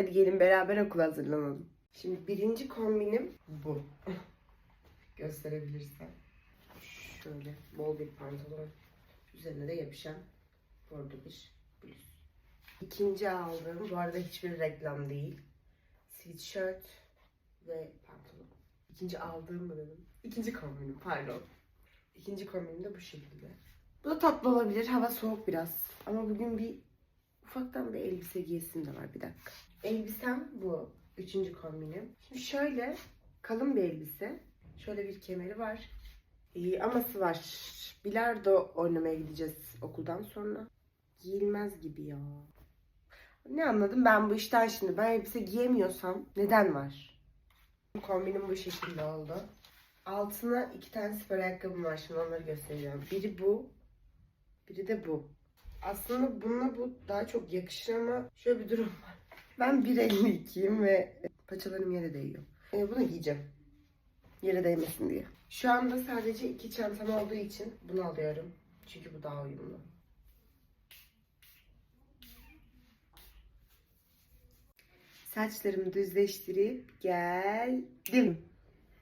Hadi gelin beraber okula hazırlanalım. Şimdi birinci kombinim bu. Gösterebilirsem. Şöyle bol bir pantolon. Üzerine de yapışan bordo bir bluz. İkinci aldığım, bu arada hiçbir reklam değil. Sweatshirt ve pantolon. İkinci aldığım mı dedim? İkinci kombinim pardon. İkinci kombinim de bu şekilde. Bu da tatlı olabilir. Hava soğuk biraz. Ama bugün bir ufaktan bir elbise giyesim de var. Bir dakika. Elbisem bu. Üçüncü kombinim. Şimdi şöyle kalın bir elbise. Şöyle bir kemeri var. Ee, aması var. Bilardo oynamaya gideceğiz okuldan sonra. Giyilmez gibi ya. Ne anladım ben bu işten şimdi? Ben elbise giyemiyorsam neden var? Kombinim bu şekilde oldu. Altına iki tane spor ayakkabım var. Şimdi onları göstereceğim. Biri bu. Biri de bu. Aslında bununla bu daha çok yakışır ama şöyle bir durum var. Ben 1.52'yim ve paçalarım yere değiyor. Ee, bunu giyeceğim. Yere değmesin diye. Şu anda sadece iki çantam olduğu için bunu alıyorum. Çünkü bu daha uyumlu. Saçlarımı düzleştirip geldim.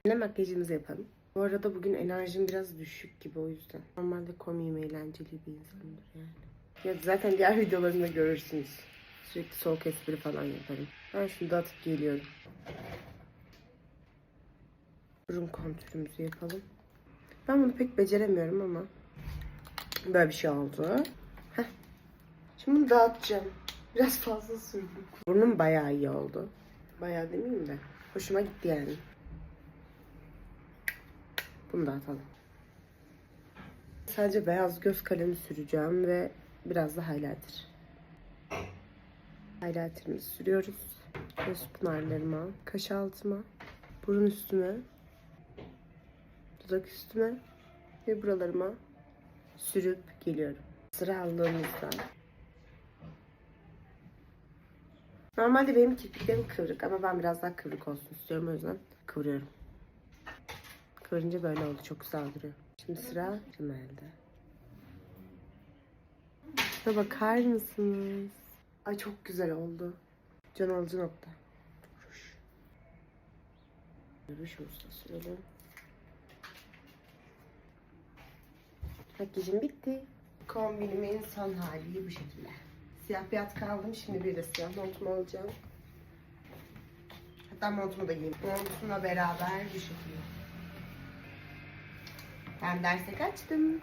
Yine makyajımızı yapalım. Bu arada bugün enerjim biraz düşük gibi o yüzden. Normalde komiyim, eğlenceli bir insanımdır yani. Ya zaten diğer videolarımda görürsünüz. Sürekli soğuk espri falan yaparım. Ben şunu da atıp geliyorum. Burun kontürümüzü yapalım. Ben bunu pek beceremiyorum ama böyle bir şey oldu. Heh. Şimdi bunu dağıtacağım. Biraz fazla sürdüm. Burnum bayağı iyi oldu. Bayağı demeyeyim de. Hoşuma gitti yani. Bunu da atalım. Sadece beyaz göz kalemi süreceğim ve biraz da highlighter. Highlighter'ımızı sürüyoruz. Göz pınarlarıma, kaş altıma, burun üstüme, dudak üstüme ve buralarıma sürüp geliyorum. Sıra aldığımızda Normalde benim kirpiklerim kıvrık ama ben biraz daha kıvrık olsun istiyorum o yüzden kıvırıyorum. Kıvırınca böyle oldu. Çok güzel duruyor. Şimdi sıra Rimel'de. Şuna bakar mısınız? Ay çok güzel oldu. Can alıcı nokta. Ruş. Da sürelim. Makyajım bitti. Kombinimin son hali bu şekilde. Siyah bir atkı aldım. Şimdi bir de siyah montumu alacağım. Hatta montumu da giyeyim. Montumla beraber bu şekilde. Ben derse kaçtım.